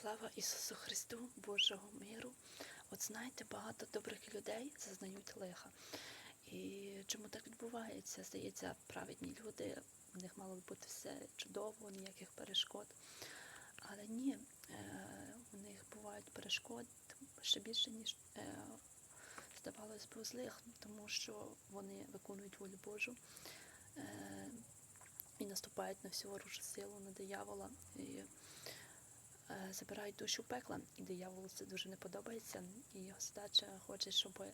Слава Ісусу Христу, Божого миру. От знаєте, багато добрих людей зазнають лиха. І чому так відбувається? Здається, праведні люди, в них мало б бути все чудово, ніяких перешкод. Але ні, е, у них бувають перешкод ще більше, ніж е, здавалось би, у злих, тому що вони виконують волю Божу е, і наступають на всю ворожу силу, на диявола. І, е, забирають душу пекла, і дияволу це дуже не подобається. І його задача хоче, щоб е,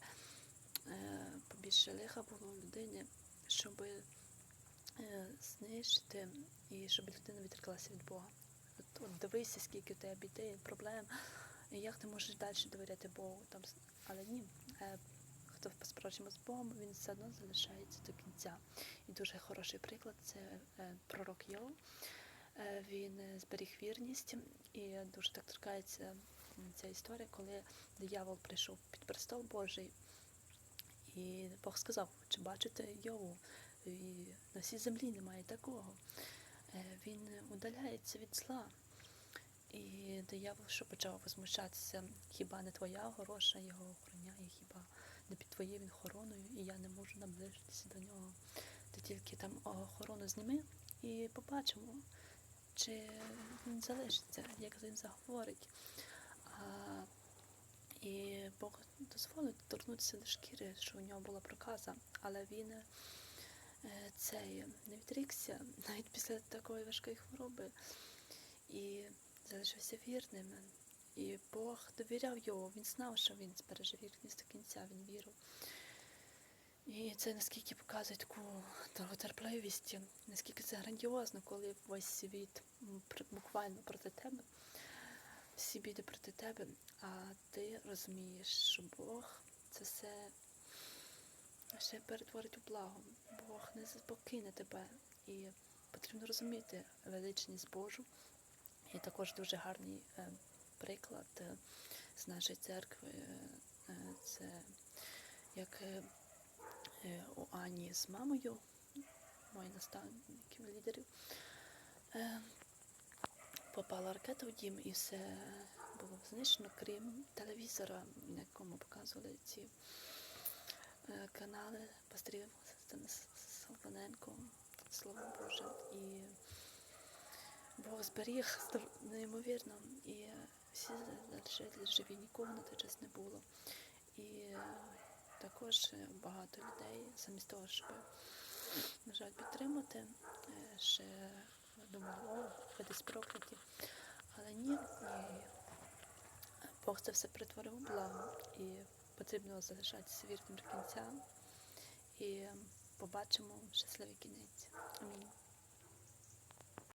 побільше лиха було у людини, щоб е, знищити і щоб людина відреклася від Бога. От, от дивися, скільки у тебе біди, проблем, і як ти можеш далі довіряти Богу. Там, але ні, е, хто по-справжньому з Богом, він все одно залишається до кінця. І дуже хороший приклад це пророк Йов. Е, Він е, зберіг вірність і дуже так торкається ця історія, коли диявол прийшов під престол Божий, і Бог сказав, чи бачите Йову, і на всій землі немає такого. Е, Він удаляється від зла. І диявол що почав возмущатися, хіба не твоя гороша його охороняє, хіба не під твоєю він хороною, і я не можу наближитися до нього. Ти тільки там охорону зніми і побачимо, чи він залишиться, як ним заговорить. А, і Бог дозволить торкнутися до шкіри, що у нього була проказа, але він е, цей не відрікся навіть після такої важкої хвороби і залишився вірним. І Бог довіряв його, він знав, що він збереже вірність до кінця, він вірив. І це наскільки показує таку довготерпливість, наскільки це грандіозно, коли весь світ буквально проти тебе, всі біди проти тебе, а ти розумієш, що Бог це все ще перетворить у благо. Бог не покине тебе. І потрібно розуміти величність Божу. І також дуже гарний е, приклад е, з нашої церкви. е, це як у Ані з мамою, мої наставників, лідерів. Е, попала ракета в дім і все було знищено, крім телевізора, на якому показували ці е, канали пасторів Солоненко, Слово Боже. І Бог зберіг неймовірно, і всі живі, нікого на той час не було. І е, також багато людей, замість того, щоб на жаль, підтримати, е, ще думали, о, ви десь прокляті. Але ні, і Бог це все перетворив у благо, і потрібно залишатися вірним до кінця. І побачимо щасливий кінець. Амінь.